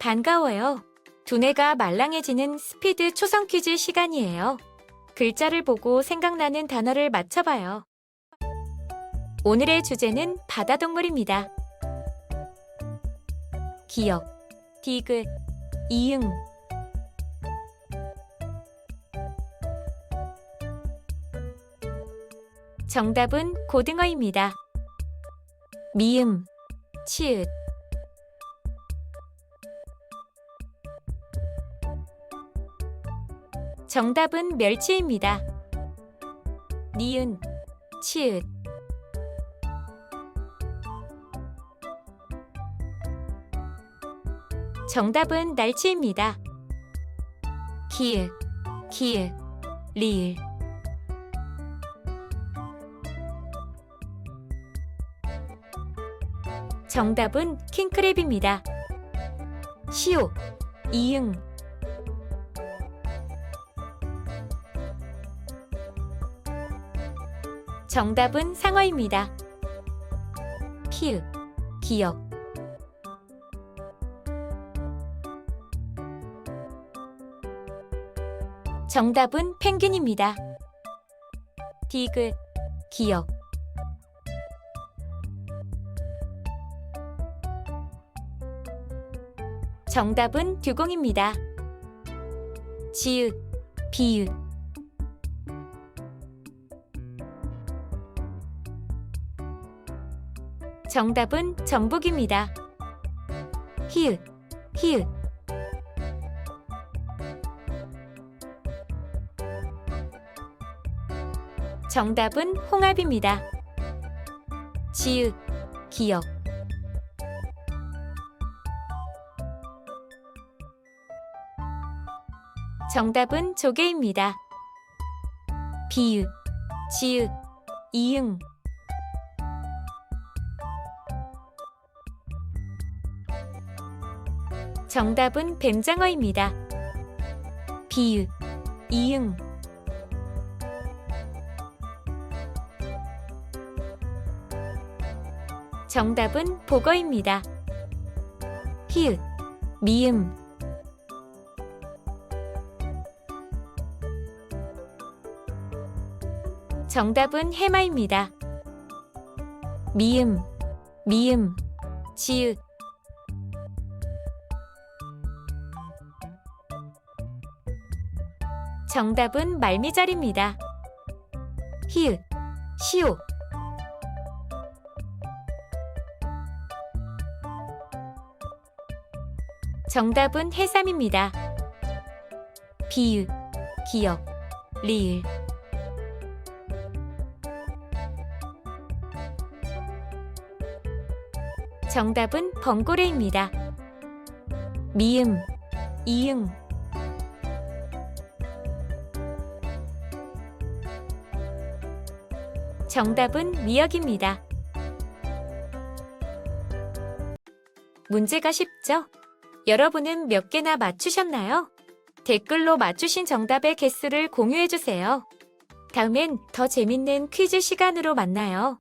반가워요. 두뇌가 말랑해지는 스피드 초성 퀴즈 시간이에요. 글자를 보고 생각나는 단어를 맞춰봐요. 오늘의 주제는 바다동물입니다. 기역, 디귿, 이응. 정답은 고등어입니다. 미음, 치읓. 정답은 멸치입니다. 니은, 치읓. 정답은 날치입니다. 기읒, 기읒, 리을. 정답은 킹크랩입니다. 시오, 이응. 정답은 상어입니다. 피읍, 기역. 정답은 펭귄입니다. 디귿, 기역. 정답은 듀공입니다. 지읒, 비읒. 정답은 정복입니다. 히읗, 히읗. 정답은 홍합입니다. 지읒, 기역. 정답은 조개입니다. 비읒, 지읒, 이응. 정답은 뱀장어입니다. 비읒, 이응. 정답은 보거입니다. 히읗, 미음. 정답은 해마입니다. 미음, 미음, 지읒. 정답은 말미잘입니다. 히읗, 시오. 정답은 해삼입니다. 비읒, 기역, 리을. 정답은 번고래입니다. 미음, 이응. 정답은 미역입니다. 문제가 쉽죠? 여러분은 몇 개나 맞추셨나요? 댓글로 맞추신 정답의 개수를 공유해주세요. 다음엔 더 재밌는 퀴즈 시간으로 만나요.